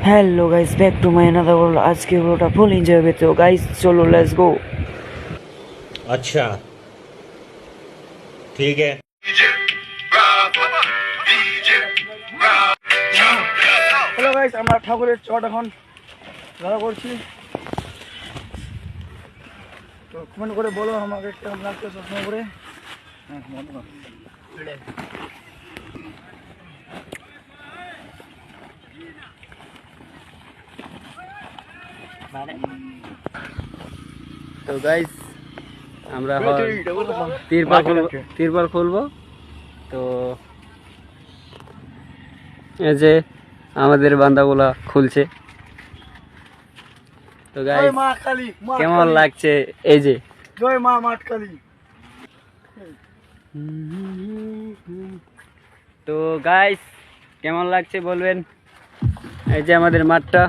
Hello guys back to my another world আজকে ওটা full enjoy হবে তো গাইস চলো লেটস গো আচ্ছা। ঠিক আছে। হ্যালো গাইস আমরা ঠাকুরের চট এখন দাদা করছি তো কমেন্ট করে বলো আমাকে কেমন লাগছে সবসময় করে। হ্যাঁ তো গাইস আমরা তিরপাল খুলবো তিরপাল খুলবো। তো এই যে আমাদের বান্দাগুলা খুলছে। তো গাইস কেমন লাগছে এই যে? জয় মা মাঠ তো গাইস কেমন লাগছে বলবেন? এই যে আমাদের মাঠটা।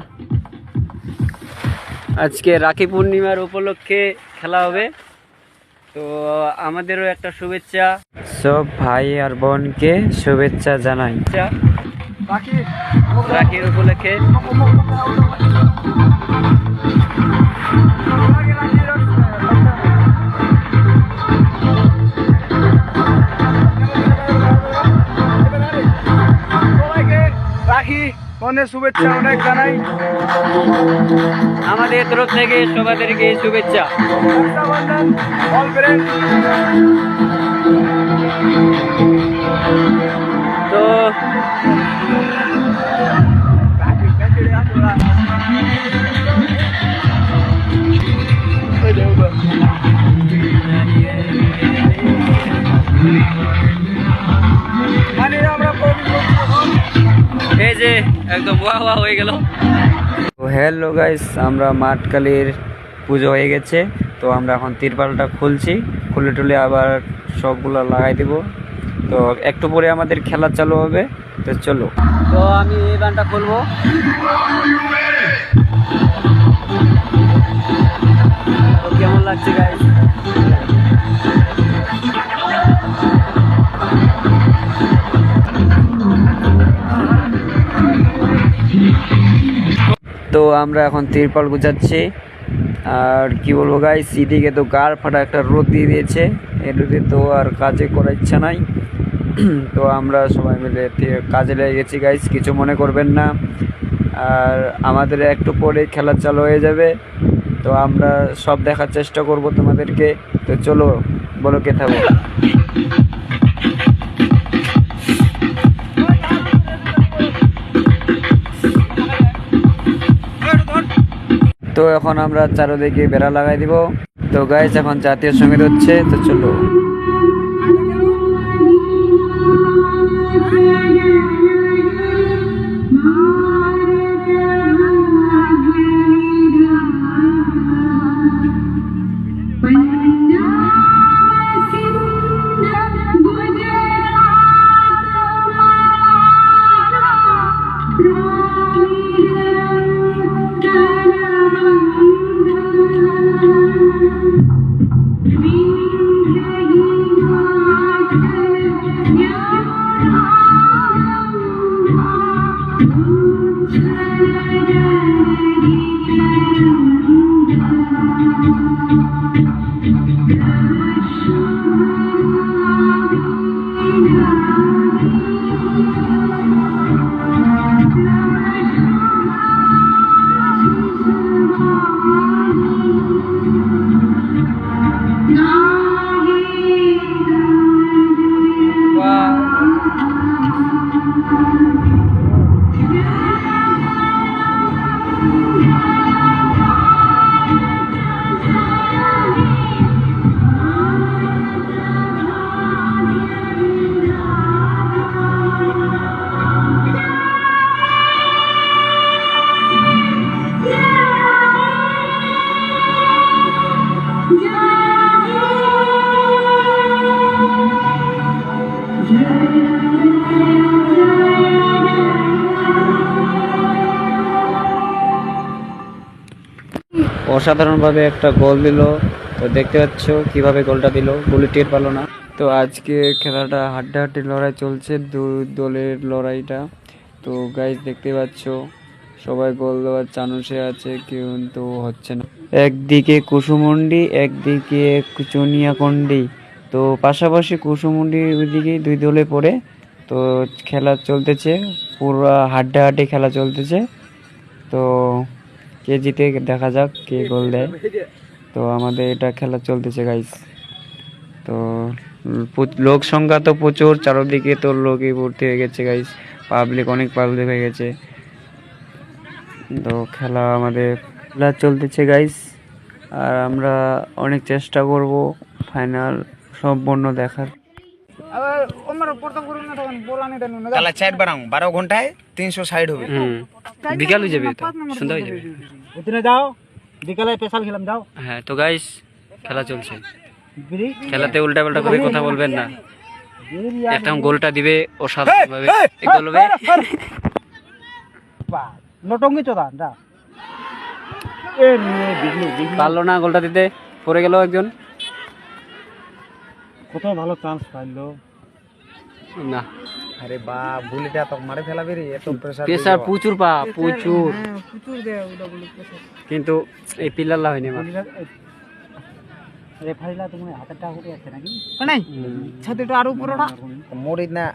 আজকে রাখি পূর্ণিমার উপলক্ষে খেলা হবে। তো আমাদেরও একটা শুভেচ্ছা। সব ভাই আর বোনকে শুভেচ্ছা জানাই। রাখির উপলক্ষে। রাখি। মনের শুভেচ্ছা অনেক জানাই। আমাদের তরফ থেকে সবাদেরকে শুভেচ্ছা। তো একদম ওয়া ওয়া হয়ে গেল। তো হ্যালো গাইস আমরা মাঠকালীর পুজো হয়ে গেছে। তো আমরা এখন তিরপালটা খুলছি। খুলে টুলে আবার সবগুলো লাগাই দিব। তো একটু পরে আমাদের খেলা চালু হবে। তো চলো। তো আমি এই গানটা খুলবো। কেমন লাগছে গাইস তো আমরা এখন তিরপাল গুছাচ্ছি আর কি বলব গাইস এদিকে তো গাড় ফাটা একটা রোদ দিয়ে দিয়েছে। এর রোদে তো আর কাজে করার ইচ্ছা নাই। তো আমরা সবাই মিলে কাজে লেগে গেছি গাইস কিছু মনে করবেন না। আর আমাদের একটু পরে খেলা চালু হয়ে যাবে। তো আমরা সব দেখার চেষ্টা করব তোমাদেরকে। তো চলো, বলো কে থাকো। তো এখন আমরা চারোদিকে বেড়া লাগাই দিব। তো গাইস এখন জাতীয় সংগীত হচ্ছে, তো চলো। Thank you. অসাধারণভাবে একটা গোল দিল। তো দেখতে পাচ্ছ কীভাবে গোলটা দিল। গোলে টের পালো না। তো আজকে খেলাটা হাড্ডাহাড্ডি লড়াই চলছে দুই দলের লড়াইটা। তো গাইজ দেখতে পাচ্ছ সবাই গোল দেওয়ার চানুসে আছে কিন্তু হচ্ছে না। একদিকে কুসুমুন্ডি, একদিকে চুনিয়াকন্ডি। তো পাশাপাশি কুসুমুন্ডি ওইদিকেই দুই দলে পড়ে। তো খেলা চলতেছে, পুরো হাড্ডাহাড্ডি খেলা চলতেছে। তো কে জিতে দেখা যাক, কে গোল দেয়। তো আমাদের এটা খেলা চলতেছে গাইস তো লোক সংখ্যা তো প্রচুর, চারদিকে তো লোকই ভর্তি হয়ে গেছে গাইস পাবলিক অনেক পাবলিক হয়ে গেছে। তো খেলা আমাদের, খেলা চলতেছে গাইস আর আমরা অনেক চেষ্টা করব ফাইনাল সম্পূর্ণ দেখার। আবার প্রথম করুন না তখন বলা নেই দেন তাহলে চার বারাং বারো ঘন্টায় তিনশো ষাট হবে। হুম। বিকাল হয়ে যাবে সন্ধ্যা হয়ে যাবে। ওদিনে যাও বিকালে স্পেশাল খেলাম যাও। হ্যাঁ তো গাইস খেলা চলছে। খেলাতে উল্টা পাল্টা করে কথা বলবেন না। একটা গোলটা দিবে অসাধারণভাবে এই গোল হবে। নটঙ্গি চোদা যা। পারল না গোলটা দিতে পড়ে গেল একজন। কোথায় ভালো চান্স পাইলো? না। আরে বা বুলিটা তো মারে ফেলাবে রে এত প্রেসার প্রেসার প্রচুর পা প্রচুর। প্রচুর দেয় ওটা বলে কিন্তু এই পিলারলা হয়নি আমার। রেফারিলা টাকা করে আছে নাকি? নাই ছাতিটা আরও উপরটা মরি না।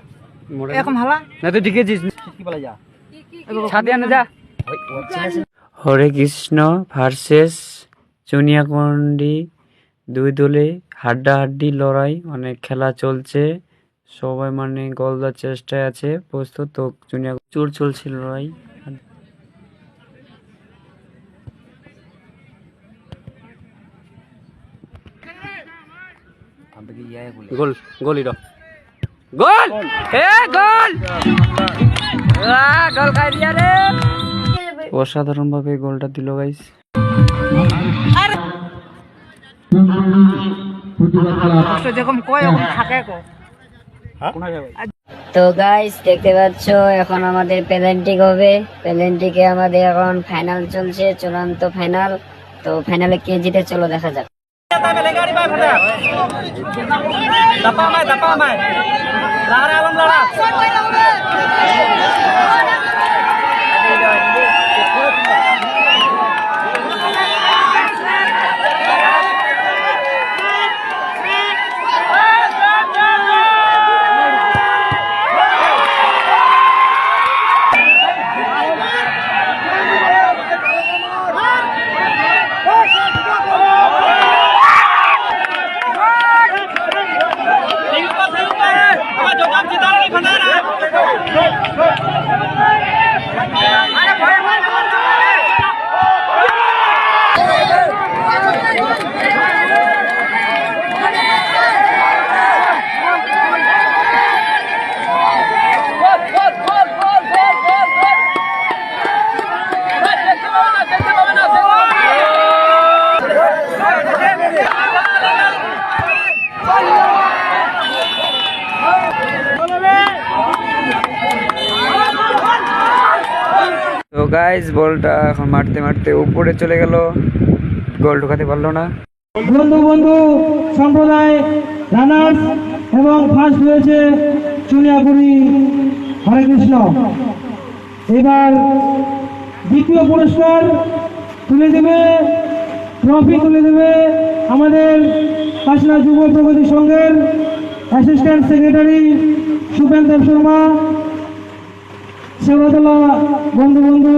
এরকম হালা? না তুই ঢুকেছিস কি বলা যা। ছাদে আনে যা। হরে কৃষ্ণ ভার্সেস চুনিয়াকন্ডি দুই দলে হাড্ডাহাড্ডি লড়াই মানে খেলা চলছে। সবাই মানে গোল দেওয়ার চেষ্টায় আছে প্রস্তুত তো চুনিয়া চুর চলছিল লড়াই বলি গোল গোল গোল! এ গোল! আ গোল খাই দিয়া রে। অসাধারণ ভাবে গোলটা দিল গাইস যেরকম কয় থাকে কো। তো গাইস দেখতে পাচ্ছ এখন আমাদের প্যালেন্টিক হবে। পেলেন্টিকে আমাদের এখন ফাইনাল চলছে চূড়ান্ত ফাইনাল তো ফাইনালে কে জিতে চলো দেখা যাক। তো গাইস বলটা এখন মারতে মারতে উপরে চলে গেল। গোল ঢোকাতে পারল না। বন্ধু বন্ধু সম্প্রদায় রানার্স এবং ফার্স্ট হয়েছে চুনিয়াপুরি হরে কৃষ্ণ এবার দ্বিতীয় পুরস্কার তুলে দেবে ট্রফি তুলে দেবে আমাদের পাশনা যুব প্রগতি সংঘের অ্যাসিস্ট্যান্ট সেক্রেটারি সুপেন দেব শর্মা। সেবাতলা বন্ধু বন্ধু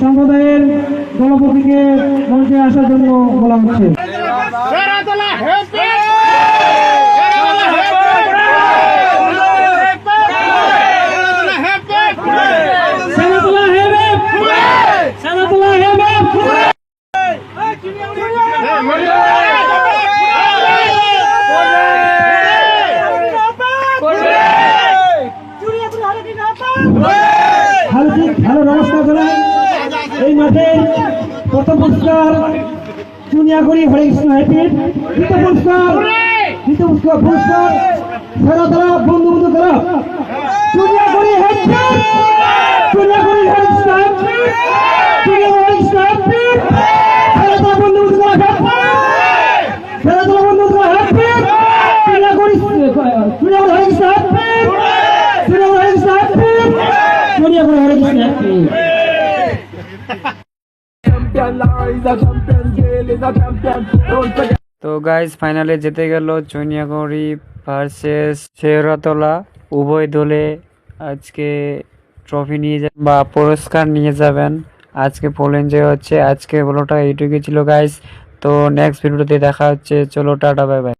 সম্প্রদায়ের দলপতিকে মঞ্চে আসার জন্য বলা হচ্ছে সেনাতলা হেবে সেনাতলা হেবে হার্দিক ভালো নমস্কার জানাই এই মাঠে প্রথম পুরস্কার চুনিয়াগুড়ি হরে কৃষ্ণ হ্যাপির দ্বিতীয় পুরস্কার দ্বিতীয় পুরস্কার পুরস্কার সেরাতলা বন্ধু বন্ধু করা Chuniyaguri happy Chuniyaguri Hare Krishna happy Chuniyaguri Hare Krishna happy Seratala বন্ধু বন্ধু করা হ্যাপি সেরাতলা বন্ধু বন্ধু করা happy Chuniyaguri Chuniyaguri Hare Krishna happy Chuniyaguri Hare Krishna happy Chuniyaguri Hare Krishna happy তো গাইজ ফাইনালে যেতে গেল চনিয়াগড়ি ভার্সেস শেহরাতলা উভয় দলে আজকে ট্রফি নিয়ে যাবেন বা পুরস্কার নিয়ে যাবেন। আজকে ফুল এনজয় হচ্ছে। আজকে বলোটা এইটুকুই ছিল গাইজ তো নেক্সট ভিডিওতে দেখা হচ্ছে। চলো, টাটা বাই বাই